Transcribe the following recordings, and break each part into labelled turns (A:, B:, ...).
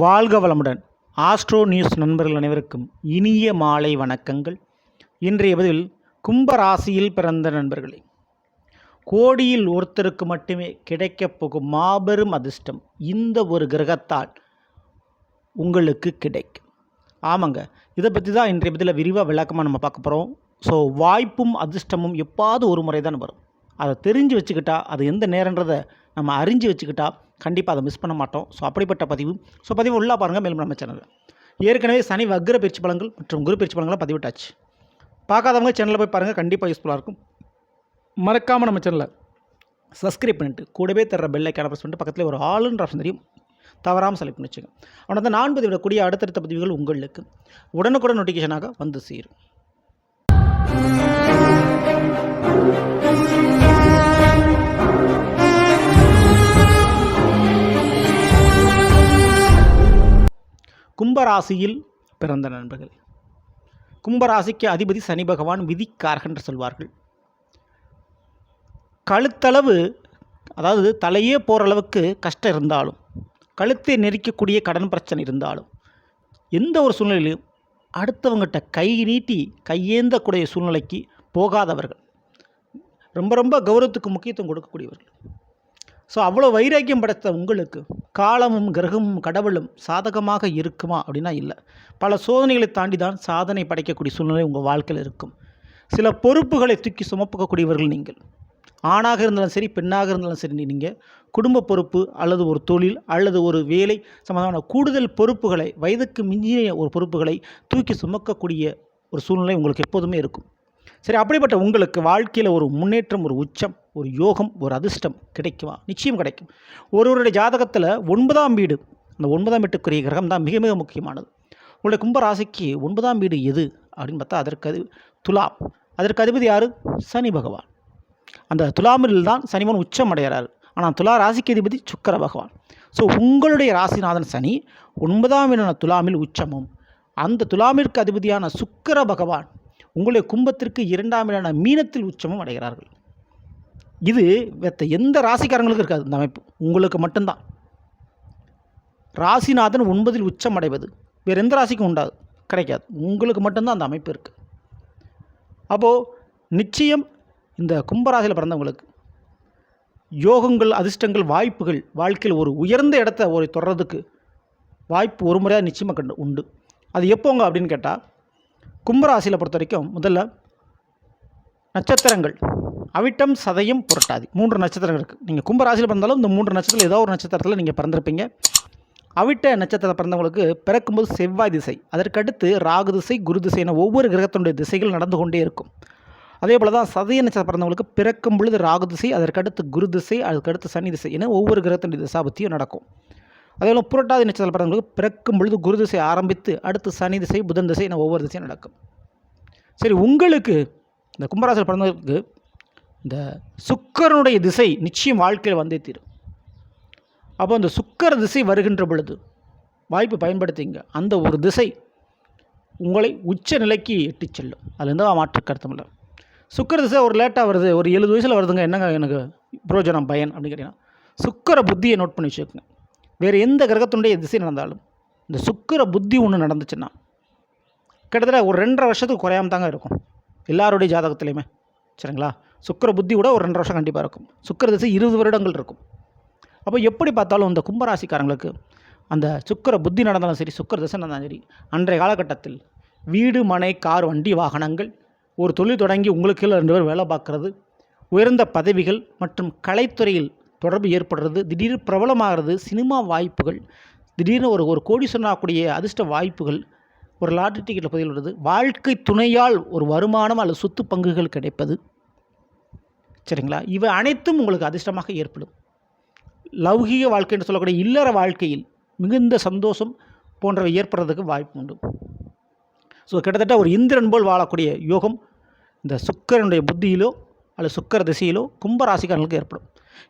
A: வாழ்க வளமுடன். Astro news நண்பர்கள் அனைவருக்கும் இனிய மாலை வணக்கங்கள். இன்றைய பதில் கும்ப ராசியில் பிறந்த நண்பர்களே கோடியில் ஒருத்தருக்கு மட்டுமே கிடைக்கப் போகும் மாபெரும் அதிர்ஷ்டம் இந்த ஒரு கிரகத்தால் உங்களுக்கு கிடைக்கும். ஆமாங்க இதை பற்றி தான் இன்றைய பதில் விரிவாக விளக்கமாக நம்ம பார்க்க போகிறோம் ஸோ வாய்ப்பும் அதிர்ஷ்டமும் எப்பாவது ஒரு முறை தான் வரும். அதை தெரிஞ்சு வச்சுக்கிட்டா அது எந்த நேரன்றதை நம்ம அறிஞ்சு வச்சுக்கிட்டா கண்டிப்பாக அதை மிஸ் பண்ண மாட்டோம். ஸோ அப்படிப்பட்ட பதிவு. ஸோ பதிவு உள்ளே பாருங்கள் மேலும் நம்ம சேனலில் ஏற்கனவே சனி வக்ர பயிற்சி பலங்கள் மற்றும் குரு பயிற்சி பலங்களை பதிவிட்டாச்சு. பார்க்காதவங்க சேனலில் போய் பாருங்கள் கண்டிப்பாக யூஸ்ஃபுல்லாக இருக்கும். மறக்காமல் நம்ம சேனலை சப்ஸ்கிரைப் பண்ணிட்டு கூடவே தர்ற பெல் ஐக்கான ப்ரெஸ் பண்ணிட்டு பக்கத்தில் ஒரு ஆளுன்ற ஆப்ஷன் தெரியும். தவறாமல் செலக்ட் பண்ணி வச்சுங்க அவனை வந்து நான் பதிவிடக்கூடிய அடுத்தடுத்த பதிவுகள் உங்களுக்கு உடனுக்குடன் நோட்டிஃபிகேஷனாக வந்து சேரும். கும்பராசியில் பிறந்த நண்பர்கள். கும்பராசிக்கு அதிபதி சனி பகவான் விதிக்காரகன் என்று சொல்வார்கள். கழுத்தளவு அதாவது தலையே போகிற அளவுக்கு கஷ்டம் இருந்தாலும் கழுத்தை நெரிக்கக்கூடிய கடன் பிரச்சனை இருந்தாலும் எந்த ஒரு சூழ்நிலையிலும் அடுத்தவங்ககிட்ட கை நீட்டி கையேந்தக்கூடிய சூழ்நிலைக்கு போகாதவர்கள். ரொம்ப ரொம்ப கௌரவத்துக்கு முக்கியத்துவம் கொடுக்கக்கூடியவர்கள். ஸோ அவ்வளோ வைராக்கியம் படைத்த உங்களுக்கு காலமும் கிரகமும் கடவுளும் சாதகமாக இருக்குமா அப்படின்னா இல்லை. பல சோதனைகளை தாண்டி தான் சாதனை படைக்கக்கூடிய சூழ்நிலை உங்கள் வாழ்க்கையில் இருக்கும். சில பொறுப்புகளை தூக்கி சுமப்பக்கக்கூடியவர்கள் நீங்கள். ஆணாக இருந்தாலும் சரி பெண்ணாக இருந்தாலும் சரி நீங்கள் குடும்ப பொறுப்பு அல்லது ஒரு தொழில் அல்லது ஒரு வேலை சம்பந்தமான கூடுதல் பொறுப்புகளை வயதுக்கு மிஞ்சிய ஒரு பொறுப்புகளை தூக்கி சுமக்கக்கூடிய ஒரு சூழ்நிலை உங்களுக்கு எப்போதுமே இருக்கும். சரி அப்படிப்பட்ட உங்களுக்கு வாழ்க்கையில் ஒரு முன்னேற்றம் ஒரு உச்சம் ஒரு யோகம் ஒரு அதிர்ஷ்டம் கிடைக்குமா? நிச்சயம் கிடைக்கும். ஒருவருடைய ஜாதகத்தில் ஒன்பதாம் வீடு அந்த ஒன்பதாம் வீட்டுக்குரிய கிரகம் தான் மிக மிக முக்கியமானது. உங்களுடைய கும்பராசிக்கு ஒன்பதாம் வீடு எது அப்படின்னு பார்த்தா அதற்கு அது துலாம். அதற்கு அதிபதி யார்? சனி பகவான். அந்த துலாமில் தான் சனிமன் உச்சம் அடைகிறார். ஆனால் துலா ராசிக்கு அதிபதி சுக்கர பகவான். ஸோ உங்களுடைய ராசிநாதன் சனி ஒன்பதாம் வீடான துலாமில் உச்சமும். அந்த துலாமிற்கு அதிபதியான சுக்கர பகவான் உங்களுடைய கும்பத்திற்கு இரண்டாம் வீடான மீனத்தில் உச்சமும் அடைகிறார்கள். இது மற்ற எந்த ராசிக்காரங்களுக்கும் இருக்காது. இந்த அமைப்பு உங்களுக்கு மட்டும்தான். ராசிநாதன் ஒன்பதில் உச்சம் அடைவது வேறு எந்த ராசிக்கும் உண்டாது கிடைக்காது. உங்களுக்கு மட்டும்தான் அந்த அமைப்பு இருக்குது அப்போது நிச்சயம் இந்த கும்பராசியில் பிறந்தவங்களுக்கு யோகங்கள் அதிர்ஷ்டங்கள் வாய்ப்புகள் வாழ்க்கையில் ஒரு உயர்ந்த இடத்த ஒரு தொடர்றதுக்கு வாய்ப்பு ஒரு முறையாக நிச்சயமாக கண்டு உண்டு. அது எப்போங்க அப்படின்னு கேட்டால் கும்பராசியில் பொறுத்த வரைக்கும் முதல்ல நட்சத்திரங்கள். அவிட்டம் சதையும் புரட்டாதி. மூன்று நட்சத்திரங்கள் இருக்குது நீங்கள் கும்பராசியில் பிறந்தாலும் இந்த மூன்று நட்சத்திரம் ஏதோ ஒரு நட்சத்திரத்தில் நீங்கள் பிறந்திருப்பீங்க. அவிட்ட நட்சத்திரத்தில் பிறந்தவங்களுக்கு பிறக்கும்போது செவ்வாய் திசை அதற்கடுத்து ராகு திசை குரு திசை என ஒவ்வொரு கிரகத்தினுடைய திசைகள் நடந்து கொண்டே இருக்கும். அதே போல் தான் சதய நட்சத்திரம் பிறந்தவங்களுக்கு பிறக்கும் பொழுது ராகு திசை அதற்கடுத்து குரு திசை அதுக்கடுத்து சனி திசை என ஒவ்வொரு கிரகத்தினுடைய திசாபத்தியும் நடக்கும். அதே போல் புரட்டாதி நட்சத்திரம் பிறந்தவங்களுக்கு பிறக்கும் பொழுது குரு திசை ஆரம்பித்து அடுத்து சனி திசை புதன் திசை என ஒவ்வொரு திசையும் நடக்கும். சரி உங்களுக்கு இந்த கும்பராசியில் பிறந்தவங்களுக்கு இந்த சுக்கரனுடைய திசை நிச்சயம் வாழ்க்கையில் வந்தே தீரும். அப்போ அந்த சுக்கர திசை வருகின்ற பொழுது வாய்ப்பு பயன்படுத்திங்க. அந்த ஒரு திசை உங்களை உச்ச நிலைக்கு எட்டி செல்லும். அதில் எந்த மாற்று கருத்தும் இல்லை சுக்கர திசை ஒரு லேட்டாக வருது ஒரு எழுபது வயசில் வருதுங்க என்னங்க எனக்கு புரோஜனம் பயன் அப்படின்னு கேட்டிங்கன்னா சுக்கர புத்தியை நோட் பண்ணி வச்சுக்கோங்க. வேறு எந்த கிரகத்தினுடைய திசை நடந்தாலும் இந்த சுக்கர புத்தி ஒன்று நடந்துச்சுன்னா கிட்டத்தட்ட ஒரு ரெண்டரை வருஷத்துக்கு குறையாம தாங்க இருக்கும். எல்லாருடைய ஜாதகத்துலேயுமே. சரிங்களா? சுக்கர புத்தி கூட ஒரு ரெண்டு வருஷம் கண்டிப்பாக இருக்கும். சுக்கர திசை இருபது வருடங்கள் இருக்கும். அப்போ எப்படி பார்த்தாலும் இந்த கும்பராசிக்காரங்களுக்கு அந்த சுக்கர புத்தி நடந்தாலும் சரி சுக்கர திசை நடந்தாலும் சரி அன்றைய காலகட்டத்தில் வீடு மனை கார் வண்டி வாகனங்கள் ஒரு தொழில் தொடங்கி உங்களுக்கு ரெண்டு பேர் வேலை பார்க்குறது உயர்ந்த பதவிகள் மற்றும் கலைத்துறையில் தொடர்பு ஏற்படுறது திடீர் பிரபலமாகிறது சினிமா வாய்ப்புகள் திடீர்னு ஒரு ஒரு கோடி சொன்னாக்கூடிய அதிர்ஷ்ட வாய்ப்புகள் ஒரு லாட்ரி டிக்கெட்டில் பதில் வருது வாழ்க்கை துணையால் ஒரு வருமானம் அல்லது சொத்து பங்குகள் கிடைப்பது சரிங்களா? இவை அனைத்தும் உங்களுக்கு அதிர்ஷ்டமாக ஏற்படும். லௌகீக வாழ்க்கை என்று சொல்லக்கூடிய இல்லற வாழ்க்கையில் மிகுந்த சந்தோஷம் போன்றவை ஏற்படுறதுக்கு வாய்ப்பு உண்டு. ஸோ கிட்டத்தட்ட ஒரு இந்திரன் போல் வாழக்கூடிய யோகம் இந்த சுக்கரனுடைய புத்தியிலோ அல்லது சுக்கர திசையிலோ கும்பராசிக்காரர்களுக்கு ஏற்படும்.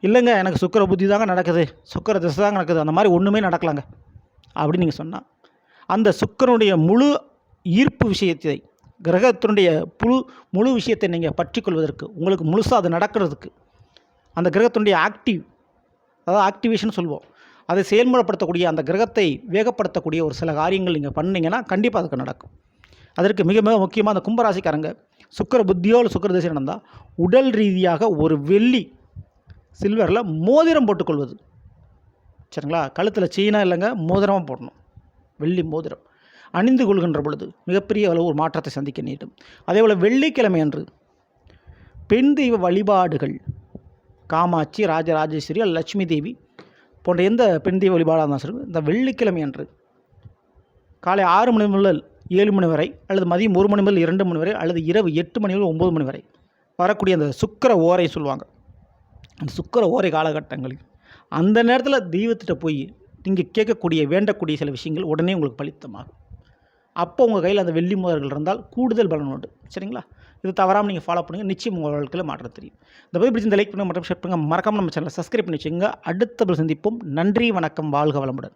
A: இல்லைங்க எனக்கு சுக்கர புத்தி தாங்க நடக்குது சுக்கர திசை தாங்க நடக்குது அந்த மாதிரி ஒன்றுமே நடக்கலாங்க. அப்படின்னு நீங்கள் சொன்னால் அந்த சுக்கரனுடைய முழு ஈர்ப்பு விஷயத்தை கிரகத்தினுடைய புழு முழு விஷயத்தை நீங்கள் பற்றிக்கொள்வதற்கு உங்களுக்கு முழுசாக அது நடக்கிறதுக்கு அந்த கிரகத்தினுடைய ஆக்டிவ் அதாவது ஆக்டிவேஷன் சொல்லுவோம் அதை செயல்முறைப்படுத்தக்கூடிய அந்த கிரகத்தை வேகப்படுத்தக்கூடிய ஒரு சில காரியங்கள் நீங்கள் பண்ணிங்கன்னா கண்டிப்பாக அதுக்கு நடக்கும். அதற்கு மிக மிக முக்கியமாக அந்த கும்பராசிக்காரங்க சுக்கர புத்தியோ இல்லை சுக்கர திசை நடந்தால் உடல் ரீதியாக ஒரு வெள்ளி சில்வரில் மோதிரம் போட்டுக்கொள்வது. சரிங்களா? கழுத்தில் சீனா இல்லைங்க மோதிரமாக போடணும். வெள்ளி மோதிரம். அணிந்து கொள்கின்ற பொழுது மிகப்பெரிய அளவு ஒரு மாற்றத்தை சந்திக்க நேரிடும். அதே போல் வெள்ளிக்கிழமை அன்று பெண் தெய்வ வழிபாடுகள் காமாட்சி ராஜராஜேஸ்வரி அல்லது லட்சுமி தேவி போன்ற எந்த பெண் தெய்வ வழிபாடாக இருந்தாலும் சரி இந்த வெள்ளிக்கிழமை அன்று காலை ஆறு மணி முதல் ஏழு மணி வரை அல்லது மதியம் ஒரு மணி முதல் இரண்டு மணி வரை அல்லது இரவு எட்டு மணி முதல் ஒம்பது மணி வரை வரக்கூடிய அந்த சுக்கிர ஓரை சொல்லுவாங்க. அந்த சுக்கிர ஓரை காலகட்டங்களில் அந்த நேரத்தில் தெய்வத்திட்ட போய் நீங்கள் கேட்கக்கூடிய வேண்டக்கூடிய சில விஷயங்கள் உடனே உங்களுக்கு பலித்தமாகும். அப்போ உங்கள் கையில் அந்த வெள்ளி மோதல்கள் இருந்தால் கூடுதல் பலன் உண்டு. சரிங்களா? இது தவறாமல் நீங்கள் ஃபாலோ பண்ணுங்கள் நிச்சயம் உங்கள் வாழ்க்கையில் மாற்றம் தெரியும். இந்த பதிவு பிடிச்சி இந்த லைக் பண்ணுங்கள் மற்றும் ஷேர் பண்ணுங்கள் மறக்காமல் நம்ம சேனலை சப்ஸ்கிரைப் பண்ணி வச்சுங்க அடுத்த சந்திப்போம். நன்றி வணக்கம். வாழ்க வளமுடன்.